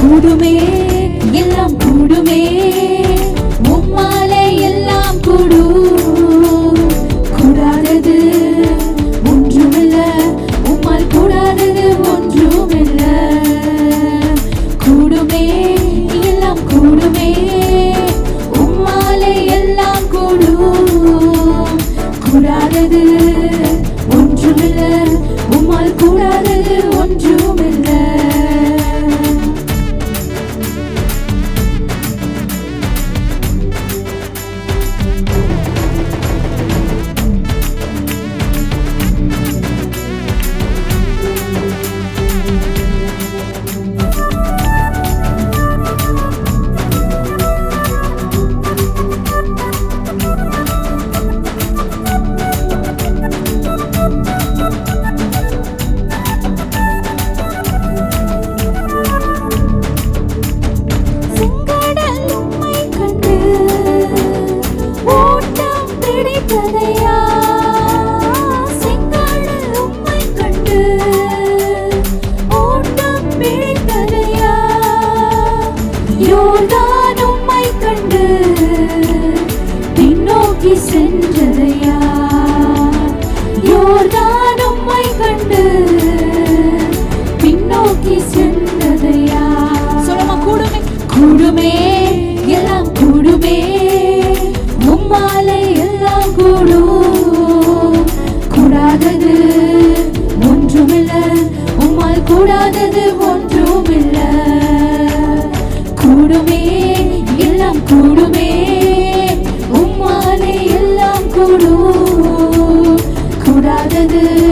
கூடுமே. எல்லாம் சென்றதையா கண்டு பின்னோக்கி சென்றதையா? சொல்லமா கூடுமே. கூடுமே எல்லாம் கூடுமே. உம்மாலே எல்லாம் கூடும் கூடாதது ஒன்றுமில்ல. உம்மால் கூடாதது Müzik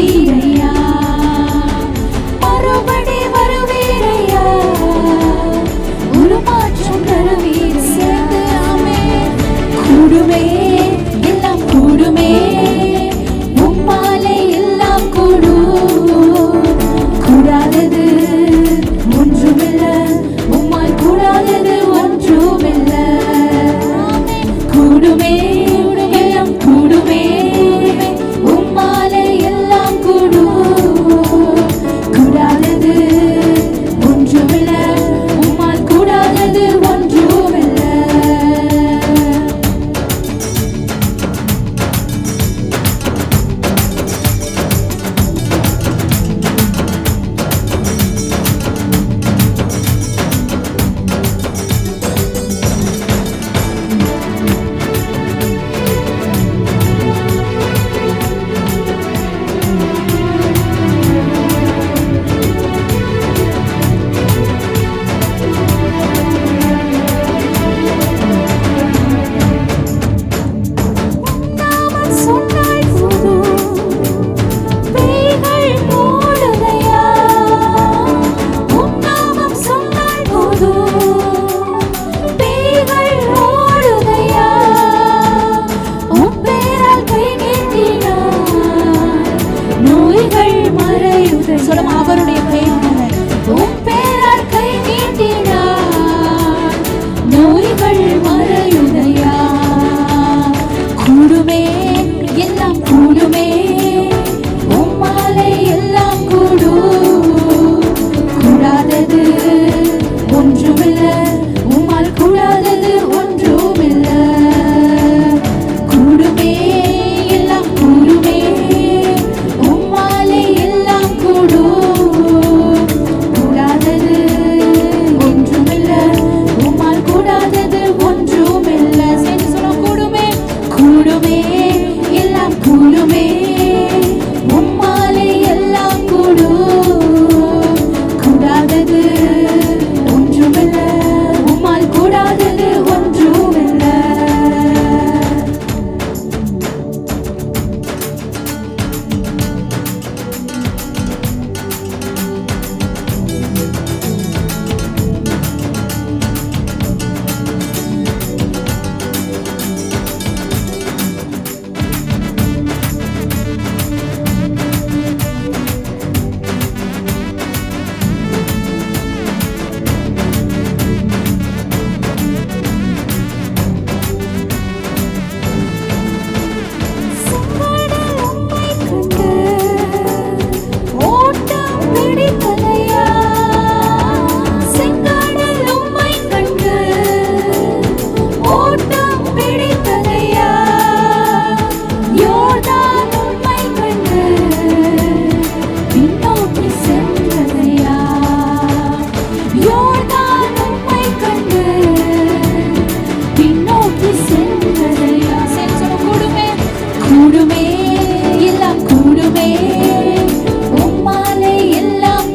be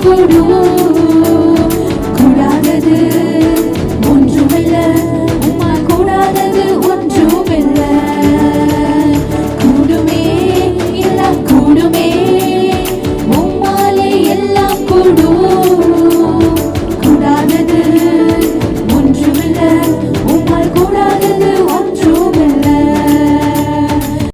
guru